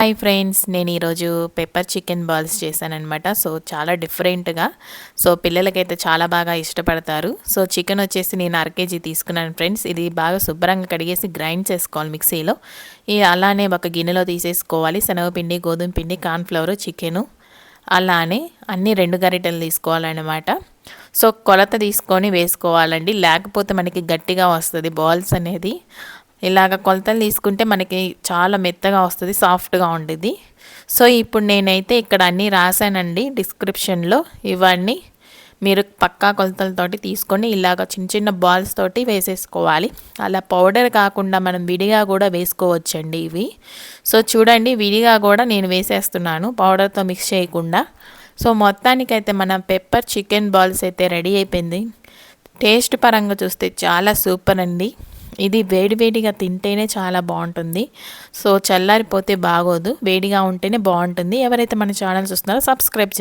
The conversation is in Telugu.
హాయ్ ఫ్రెండ్స్ నేను ఈరోజు పెప్పర్ చికెన్ బాల్స్ చేశానమాట సో చాలా డిఫరెంట్గా సో పిల్లలకైతే చాలా బాగా ఇష్టపడతారు. సో చికెన్ వచ్చేసి నేను అర కేజీ తీసుకున్నాను ఫ్రెండ్స్ ఇది బాగా శుభ్రంగా కడిగేసి గ్రైండ్ చేసుకోవాలి మిక్సీలో. అలానే ఒక గిన్నెలో తీసేసుకోవాలి. శనగపిండి గోధుమ పిండి కార్న్ఫ్లవర్ చికెను అలానే అన్నీ రెండు గరిటెలు తీసుకోవాలన్నమాట. సో కొలత తీసుకొని వేసుకోవాలండి. లేకపోతే మనకి గట్టిగా వస్తుంది బాల్స్ అనేది. ఇలాగ కొలతలు తీసుకుంటే మనకి చాలా మెత్తగా వస్తుంది సాఫ్ట్గా ఉండేది సో ఇప్పుడు నేనైతే ఇక్కడ అన్నీ రాశానండి డిస్క్రిప్షన్లో. ఇవన్నీ మీరు పక్కా కొలతలతోటి తీసుకొని ఇలాగ చిన్న చిన్న బాల్స్ తోటి వేసేసుకోవాలి. అలా పౌడర్ కాకుండా మనం విడిగా కూడా వేసుకోవచ్చండి ఇవి. సో చూడండి విడిగా కూడా నేను వేసేస్తున్నాను పౌడర్తో మిక్స్ చేయకుండా. సో మొత్తానికైతే మన పెప్పర్ చికెన్ బాల్స్ అయితే రెడీ అయిపోయింది. టేస్ట్ పరంగా చూస్తే చాలా సూపర్ అండి. ఇది వేడివేడిగా తింటేనే చాలా బాగుంటుంది. సో చల్లారిపోతే బాగోదు. వేడిగా ఉంటేనే బాగుంటుంది. ఎవరైతే మన ఛానల్ చూస్తున్నారో సబ్స్క్రైబ్